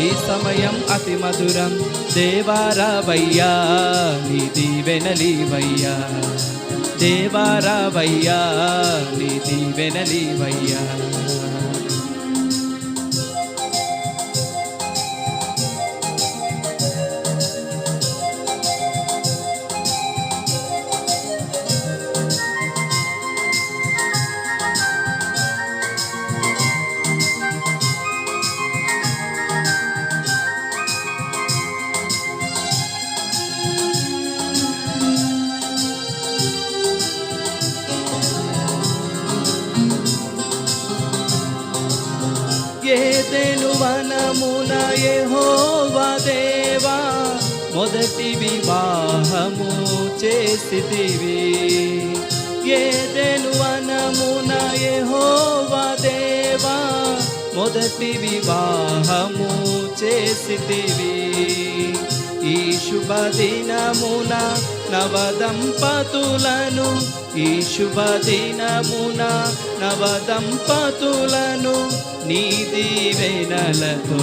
ఈ సమయం అతి మధురం. దేవారావయ్యా నీ దీవెనలీవయ్యా. దేవారావయ్యా నీ దీవెనలీవయ్యా. యహోవా దేవా మొదటి వివాహము చేసితివి. ఏదెను వనమున యహోవా దేవా మొదటి వివాహము చేసితివి. ఈ శుభ దినమున నవదంపతులను ఈ శుభ దినమున నవదంపతులను నీ దీవెనలతో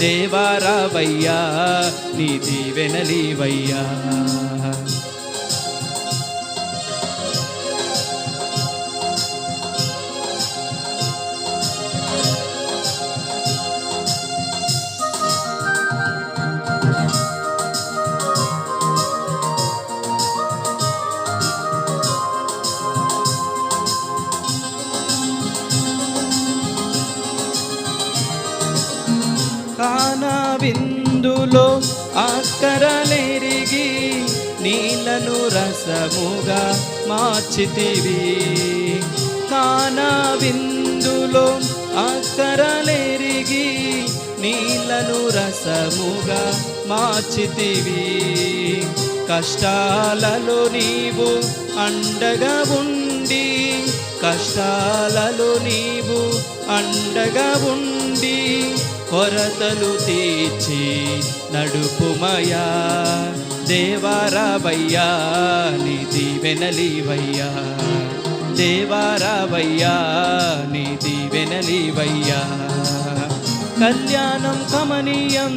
దేవారావయ్యా నీ దీవెనలీవయ్యా. ఆకరలెరిగి నీలను రసముగా మార్చితివి. కానా విందులో ఆకరలెరిగి నీలను రసముగా మార్చితివి. కష్టాలలో నీవు అండగా ఉండి కష్టాలలో నీవు అండగా ఉండి కొరతలు తీర్చి నడుపుమయా. దేవారావయ్యా నీది వెనలివయ్యా దేవారావయ్యా నీది వెనలివయ్యా కళ్యాణం కమనీయం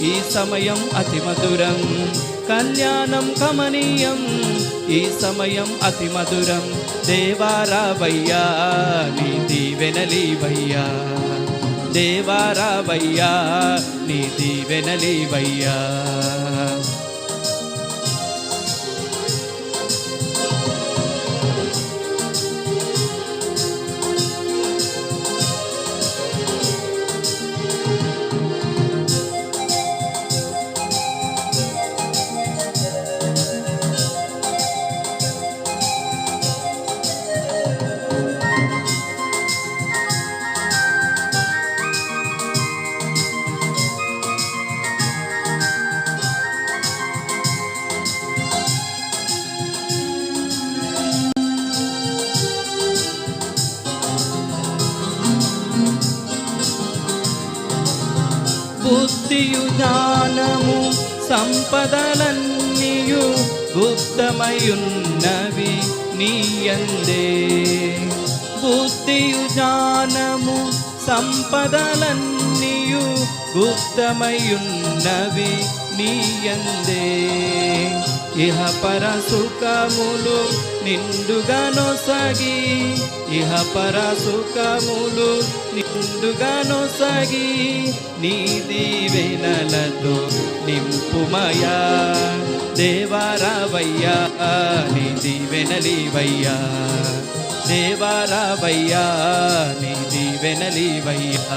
ఈ సమయం అతి మధురం. కళ్యాణం కమనీయం ఈ సమయం అతి మధురం. దేవారావయ్యా నీది వెనలివయ్యా దేవారావయ్యా నీ దీవెనలేవయ్యా బుద్ధియు జ్ఞానము సంపదలన్నీయు గుప్తమయున్నవి నీయందే. బుద్ధియు జ్ఞానము సంపదలన్నీయు గుప్తమయున్నవి నీయందే. ఇహ పరసుఖములు నిండుగా నొసగి ఇహ పర సుఖములు నిండుగా నొసగి నీ దీవెనలతో నింపుమయా దేవారావయ్యా నీ దీవెనలీవయ్యా దేవారావయ్యా నీ దీవెనలీవయ్యా